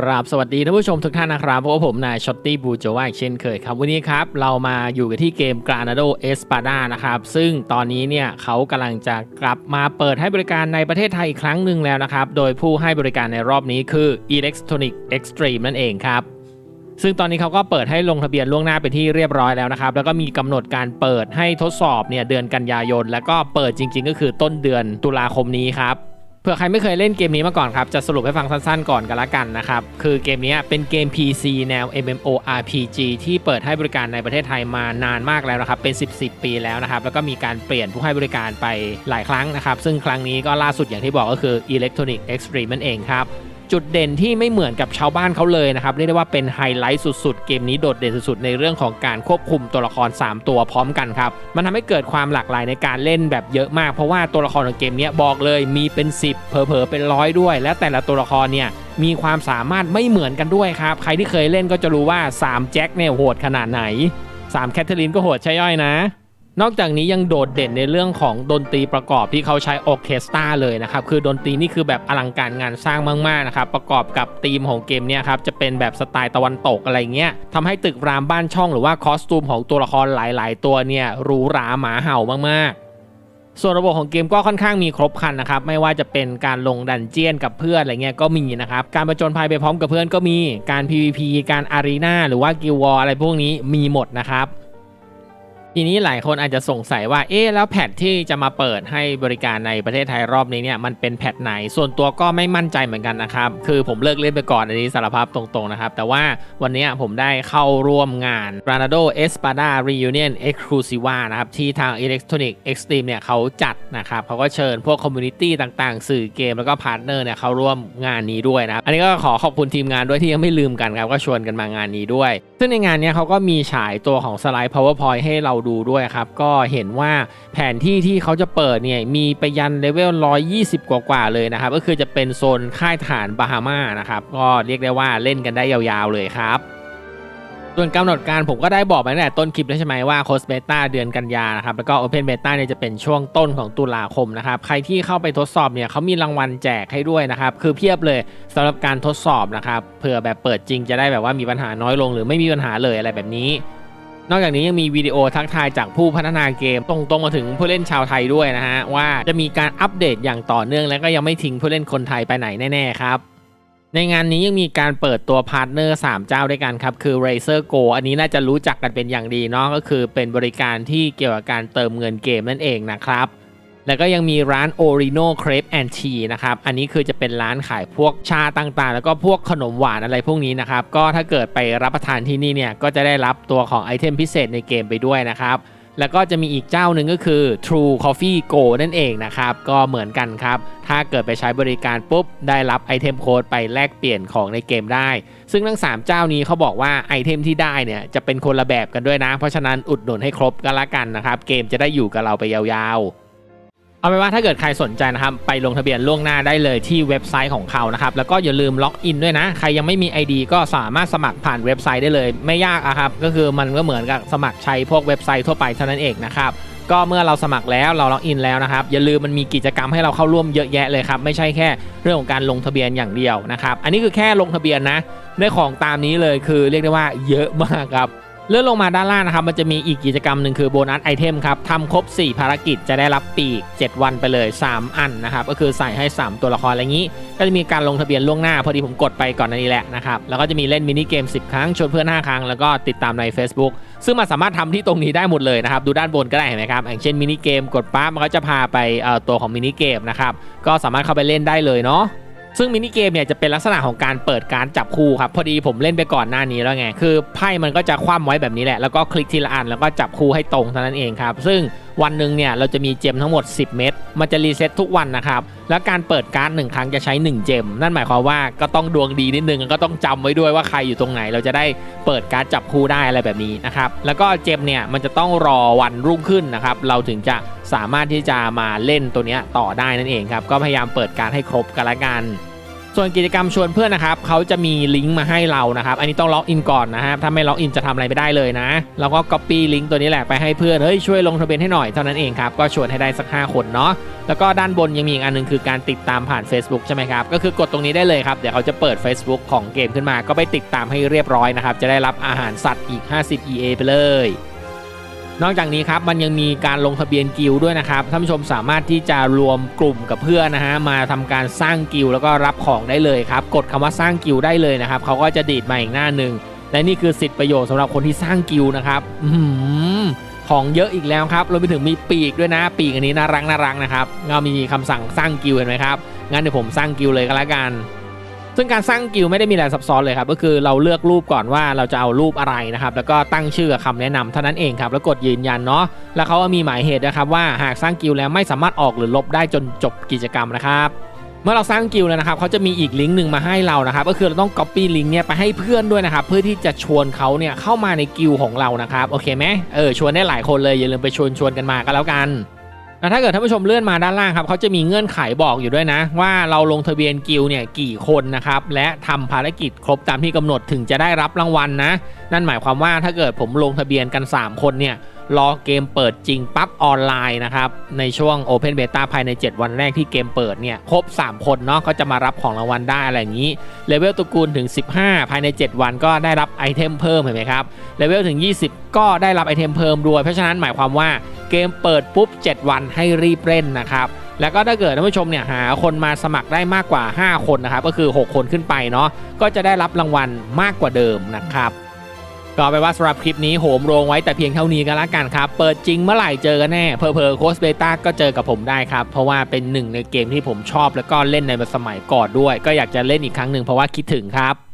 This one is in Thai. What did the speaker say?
กราบสวัสดีท่านผู้ชมทุกท่านนะครับพราะว่าผมนายช็อตตี้บูโจว่าอีกเช่นเคยครับ วันนี้ครับ เรามาอยู่กันที่เกม Granado Espada นะครับ ซึ่งตอนนี้เนี่ยเขากำลังจะกลับมาเปิดให้บริการในประเทศไทยอีกครั้งหนึ่งแล้วนะครับ โดยผู้ให้บริการในรอบนี้คือ Electronic Extreme นั่นเองครับ ซึ่งตอนนี้เขาก็เปิดให้ลงทะเบียนล่วงหน้าเป็นที่เรียบร้อยแล้วนะครับ แล้วก็มีกำหนดการเปิดให้ทดสอบเนี่ยเดือนกันยายน แล้วก็เปิดจริง ๆ ก็คือต้นเดือนตุลาคมนี้ครับ ผื่อใครไม่เคยเล่นเกมนี้มาก่อนครับ จะสรุปให้ฟังสั้นๆก่อนกันละกันนะครับ คือเกมนี้เป็นเกม PC แนว MMORPG ที่เปิดให้บริการในประเทศไทยมานานมากแล้วนะครับ เป็น 10 10 ปีแล้วนะครับ แล้วก็มีการเปลี่ยนผู้ให้บริการไปหลายครั้งนะครับ ซึ่งครั้งนี้ก็ล่าสุดอย่างที่บอกก็คือ Electronic Extreme นั่นเองครับ จุดเด่นที่ไม่เหมือนกับชาวบ้านเขาเลยนะครับเรียกได้ว่าเป็นไฮไลท์สุดๆ เกมนี้โดดเด่นสุดๆ ในเรื่องของการควบคุมตัวละคร 3 ตัวพร้อมกันครับ มันทำให้เกิดความหลากหลายในการเล่นแบบเยอะมาก เพราะว่าตัวละครของเกมนี้บอกเลยมีเป็น 10 เผลอๆเป็นร้อยด้วย และแต่ละตัวละครเนี่ยมีความสามารถไม่เหมือนกันด้วยครับ ใครที่เคยเล่นก็จะรู้ว่า 3 แจ็คเนี่ยโหดขนาดไหน 3 แคทเธอรีนก็โหดใช่ย่อยนะ นอกจากนี้ยังโดดเด่นในเรื่องของดนตรีประกอบที่เขาใช้ออเคสตราเลยนะครับ คือดนตรีนี่คือแบบอลังการงานสร้างมากๆนะครับ ประกอบกับธีมของเกมเนี่ยครับ จะเป็นแบบสไตล์ตะวันตกอะไรเงี้ยทำให้ตึกรามบ้านช่องหรือว่าคอสตูมของตัวละครหลาย ๆ ตัวเนี่ยหรูหราหมาเห่ามากๆส่วนระบบของเกมก็ค่อนข้างมีครบครันนะครับ ไม่ว่าจะเป็นการลงดันเจียนกับเพื่อนอะไรเงี้ยก็มีนะครับ การประจนภัยไปพร้อมกับเพื่อนก็มีการ PVP การอารีนาหรือว่ากิลวออะไรพวกนี้มีหมดนะครับ ทีนี้หลายคนอาจจะสงสัยว่า เอ๊ะแล้วแพทที่จะมาเปิดให้บริการในประเทศไทยรอบนี้เนี่ยมันเป็นแพทไหน ส่วนตัวก็ไม่มั่นใจเหมือนกันนะครับ คือผมเลิกเล่นไปก่อนอันนี้สารภาพตรงๆนะครับ แต่ว่าวันนี้ผมได้เข้าร่วมงาน r a n a d o Espada Reunion Exclusiva นะครับ ที่ทาง Electronic Extreme เนี่ยเขาจัดนะครับเขาก็เชิญพวกคอมมูนิตี้ต่างๆ สื่อเกมแล้วก็พาร์ทเนอร์เนี่ยเข้าร่วมงานนี้ด้วยนะครับ อันนี้ก็ขอขอบคุณทีมงานด้วยที่ยังไม่ลืมกันครับก็ชวนกันมางานนี้ด้วย ซึ่งในงานนี้เขาก็มีฉายตัวของสไลด์ powerpoint ให้เราดูด้วยครับ ก็เห็นว่าแผนที่ที่เขาจะเปิดเนี่ยมีไปยันเลเวล 120 กว่าๆเลยนะครับ ก็คือจะเป็นโซนค่ายฐานบาฮามานะครับ ก็เรียกได้ว่าเล่นกันได้ยาวๆเลยครับส่วนกำหนดการผมก็ได้บอกไปตั้งแต่ต้นคลิปแล้วใช่ไหมว่าโคสเบต้าเดือนกันยานะครับแล้วก็ Open Beta เนี่ยจะเป็นช่วงต้นของตุลาคมนะครับใครที่เข้าไปทดสอบเนี่ยเขามีรางวัลแจกให้ด้วยนะครับคือเพียบเลยสำหรับการทดสอบนะครับเผื่อแบบเปิดจริงจะได้แบบว่ามีปัญหาน้อยลง หรือไม่มีปัญหาเลยอะไรแบบนี้ นอกจากนี้ยังมีวิดีโอทักทายจากผู้พัฒนาเกม ตรงๆมาถึงผู้เล่นชาวไทยด้วยนะฮะ ว่าจะมีการอัปเดตอย่างต่อเนื่องและก็ยังไม่ทิ้งผู้เล่นคนไทยไปไหนแน่ๆครับในงานนี้ยังมีการเปิดตัวพาร์ทเนอร์ 3 เจ้าด้วยกันครับ คือ Razer Go อันนี้น่าจะรู้จักกันเป็นอย่างดีเนาะก็คือเป็นบริการที่เกี่ยวกับการเติมเงินเกมนั่นเองนะครับ แล้วก็ยังมีร้าน Orino Crepe and Tea นะครับ อันนี้คือจะเป็นร้านขายพวกชาต่างๆ แล้วก็พวกขนมหวานอะไรพวกนี้นะครับ ก็ถ้าเกิดไปรับประทานที่นี่เนี่ย ก็จะได้รับตัวของไอเทมพิเศษในเกมไปด้วยนะครับแล้วก็จะมีอีกเจ้าหนึ่งก็คือ True Coffee Go นั่นเองนะครับ ก็เหมือนกันครับ ถ้าเกิดไปใช้บริการปุ๊บ ได้รับไอเทมโค้ดไปแลกเปลี่ยนของในเกมได้ ซึ่งทั้ง 3 เจ้านี้เขาบอกว่าไอเทมที่ได้เนี่ย จะเป็นคนละแบบกันด้วยนะ เพราะฉะนั้นอุดหนุนให้ครบกันละกันนะครับ เกมจะได้อยู่กับเราไปยาวๆ เอาเป็นว่าถ้าเกิดใครสนใจนะครับไปลงทะเบียนล่วงหน้าได้เลยที่เว็บไซต์ของเขานะครับแล้วก็อย่าลืมล็อกอินด้วยนะ ใครยังไม่มี ID ก็สามารถสมัครผ่านเว็บไซต์ได้เลย ไม่ยากอะครับก็คือมันก็เหมือนกับสมัครใช้พวกเว็บไซต์ทั่วไปเท่านั้นเองนะครับก็เมื่อเราสมัครแล้วเราล็อกอินแล้วนะครับอย่าลืมมันมีกิจกรรมให้เราเข้าร่วมเยอะแยะเลยครับไม่ใช่แค่เรื่องของการลงทะเบียนอย่างเดียวนะครับอันนี้คือแค่ลงทะเบียนนะได้ของตามนี้เลยคือเรียกได้ว่าเยอะมากครับ เลื่อนลงมาด้านล่างนะครับ มันจะมีอีกกิจกรรมหนึ่งคือโบนัสไอเทมครับทำครบ 4 ภารกิจจะได้รับปีก 7 วันไปเลย 3 อันนะครับ ก็คือใส่ให้ 3 ตัวละครอะไรอย่างนี้ ก็จะมีการลงทะเบียนล่วงหน้า พอดีผมกดไปก่อนนี้แหละนะครับ แล้วก็จะมีเล่นมินิเกม 10 ครั้ง ชวนเพื่อน 5 ครั้ง แล้วก็ติดตามใน Facebook ซึ่งมันสามารถทำที่ตรงนี้ได้หมดเลยนะครับ ดูด้านบนก็ได้เห็นไหมครับ อย่างเช่นมินิเกมกดปั๊บมันก็จะพาไปตัวของมินิเกมนะครับ ก็สามารถเข้าไปเล่นได้เลยเนาะ ซึ่งมินิเกมเนี่ยจะเป็นลักษณะของการเปิดการจับคู่ครับ พอดีผมเล่นไปก่อนหน้านี้แล้วไง คือไพ่มันก็จะคว่ำไว้แบบนี้แหละ แล้วก็คลิกทีละอันแล้วก็จับคู่ให้ตรงเท่านั้นเองครับ ซึ่ง วันหนึ่งเนี่ยเราจะมีเจมทั้งหมด 10 เม็ดมันจะรีเซ็ตทุกวันนะครับ แล้วการเปิดการ์ดหนึ่งครั้งจะใช้ 1 เจม นั่นหมายความว่าก็ต้องดวงดีนิดนึงก็ต้องจำไว้ด้วยว่าใครอยู่ตรงไหน เราจะได้เปิดการ์ดจับคู่ได้อะไรแบบนี้นะครับ แล้วก็เจมเนี่ยมันจะต้องรอวันรุ่งขึ้นนะครับ เราถึงจะสามารถที่จะมาเล่นตัวเนี้ยต่อได้นั่นเองครับ ก็พยายามเปิดการ์ดให้ครบกันละกัน ส่วนกิจกรรมชวนเพื่อนนะครับเขาจะมีลิงก์มาให้เรานะครับอันนี้ต้องล็อกอินก่อนนะครับถ้าไม่ล็อกอินจะทำอะไรไม่ได้เลยนะแล้วก็ Copy ลิงก์ตัวนี้แหละไปให้เพื่อนเฮ้ยช่วยลงทะเบียนให้หน่อยเท่านั้นเองครับก็ชวนให้ได้สัก 5 คนเนาะแล้วก็ด้านบนยังมีอีกอันหนึงคือการติดตามผ่าน Facebook ใช่ไหมครับก็คือกดตรงนี้ได้เลยครับเดี๋ยวเขาจะเปิด Facebook ของเกมขึ้นมา ก็ไปติดตามให้เรียบร้อยนะครับจะได้รับอาหารสัตว์อีก 50 EA ไปเลย นอกจากนี้ครับมันยังมีการลงทะเบียนกิลด้วยนะครับท่านผู้ชมสามารถที่จะรวมกลุ่มกับเพื่อนนะฮะมาทำการสร้างกิลแล้วก็รับของได้เลยครับกดคำว่าสร้างกิลได้เลยนะครับเขาก็จะดีดมาอีกหน้าหนึ่งและนี่คือสิทธิประโยชน์สำหรับคนที่สร้างกิลนะครับอืของเยอะอีกแล้วครับรวมไปถึงมีปีกด้วยนะ ปีกอันนี้น่ารักน่ารักนะครับก็มีคำสั่งสร้างกิลเห็นไหมครับงั้นเดี๋ยวผมสร้างกิลเลยก็แล้วกัน ซึ่งการสร้างกิลไม่ได้มีอะไรซับซ้อนเลยครับก็คือเราเลือกรูปก่อนว่าเราจะเอารูปอะไรนะครับแล้วก็ตั้งชื่อกับคำแนะนำเท่านั้นเองครับแล้วกดยืนยันเนาะแล้วเขาก็มีหมายเหตุนะครับว่าหากสร้างกิลแล้วไม่สามารถออกหรือลบได้จนจบกิจกรรมนะครับเมื่อเราสร้างกิลแล้วนะครับเขาจะมีอีกลิงก์หนึ่งมาให้เรานะครับก็คือเราต้อง Copy ลิงก์เนี่ยไปให้เพื่อนด้วยนะครับเพื่อที่จะชวนเขาเนี่ยเข้ามาในกิลของเรานะครับโอเคไหมเออชวนได้หลายคนเลยอย่าลืมไปชวนชวนกันมาก็แล้วกัน แล้วถ้าเกิดท่านผู้ชมเลื่อนมาด้านล่างครับเขาจะมีเงื่อนไขบอกอยู่ด้วยนะ ว่าเราลงทะเบียนกิลเนี่ยกี่คนนะครับและทำภารกิจครบตามที่กำหนดถึงจะได้รับรางวัลนะ นั่นหมายความว่าถ้าเกิดผมลงทะเบียนกัน 3 คนเนี่ย รอเกมเปิดจริงปั๊บออนไลน์นะครับ ในช่วง Open Beta ภายใน 7 วันแรกที่เกมเปิดเนี่ย ครบ 3 คนเนาะก็จะมารับของรางวัลได้อะไรอย่างนี้เลเวลตระกูลถึง 15 ภายใน 7 วันก็ได้รับไอเทมเพิ่มเห็นไหมครับเลเวลถึง 20 ก็ได้รับไอเทมเพิ่มด้วย เพราะฉะนั้นหมายความว่าเกมเปิดปุ๊บ 7 วันให้รีบเล่นนะครับแล้วก็ถ้าเกิดท่านผู้ชมเนี่ยหาคนมาสมัครได้มากกว่า 5 คนนะครับก็คือ 6 คนขึ้นไปเนาะก็จะได้รับรางวัลมากกว่าเดิมนะครับ ก็ไปนว่าสำหรับคลิปนี้โหมโรงไว้แต่เพียงเท่านี้ก็แล้วกันครับ เปิดจริงเมื่อไหร่เจอกันแน่เพอเพอโคสเบต้าก็เจอกับผมได้ครับ เพราะว่าเป็นหนึ่งในเกมที่ผมชอบแล้วก็เล่นในสมัยก่อนด้วย ก็อยากจะเล่นอีกครั้งหนึ่งเพราะว่าคิดถึงครับ